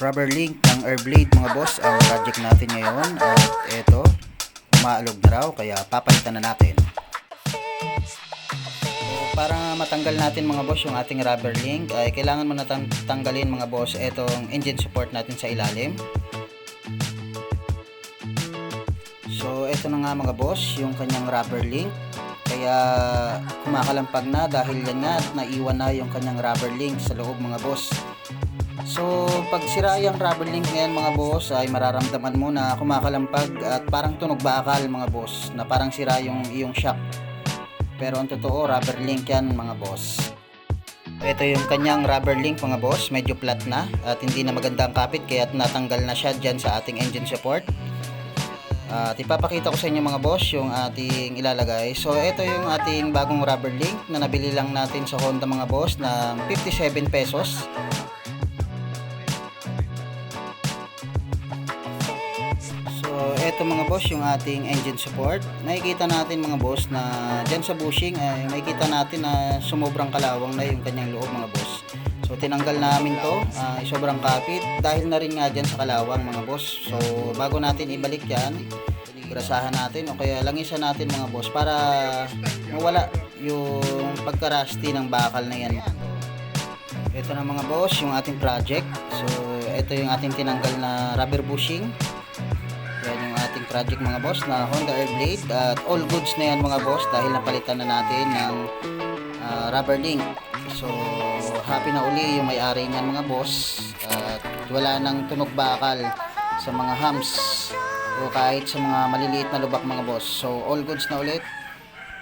rubber link ng air blade mga boss ang project natin ngayon. At eto umaalog na raw kaya papalitan na natin. So, para matanggal natin mga boss yung ating rubber link ay kailangan mo na tang- tanggalin mga boss etong engine support natin sa ilalim. So eto na nga mga boss yung kanyang rubber link. Kaya kumakalampag na dahil yan nga naiwan na yung kanyang rubber link sa loob mga boss So, pag sira yung rubber link ngayon mga boss ay mararamdaman mo na kumakalampag at parang tunog bakal mga boss na parang sira yung iyong shock. Pero ang totoo, rubber link yan mga boss. Ito yung kanyang rubber link mga boss, medyo flat na at hindi na maganda ang kapit kaya natanggal na siya dyan sa ating engine support. At ipapakita ko sa inyo mga boss yung ating ilalagay. So ito yung ating bagong rubber link na nabili lang natin sa Honda mga boss ng 57 pesos. Eto mga boss, yung ating engine support. Nakikita natin mga boss na dyan sa bushing, ay makikita natin na sumubrang kalawang na yung kanyang loob mga boss. So, tinanggal namin to, ay sobrang kapit, dahil na rin nga dyan sa kalawang mga boss. So, bago natin ibalik yan, grasahan natin o kaya langisan natin mga boss para mawala yung pagka-rusty ng bakal na yan. Ito na mga boss, yung ating project. So, ito yung ating tinanggal na rubber bushing. Project mga boss na Honda Airblade at all goods na yan mga boss dahil napalitan na natin ng ah, rubber link. So happy na uli yung may-ari niyan mga boss at wala nang tunog bakal sa mga hams o kahit sa mga maliliit na lubak mga boss. So all goods na ulit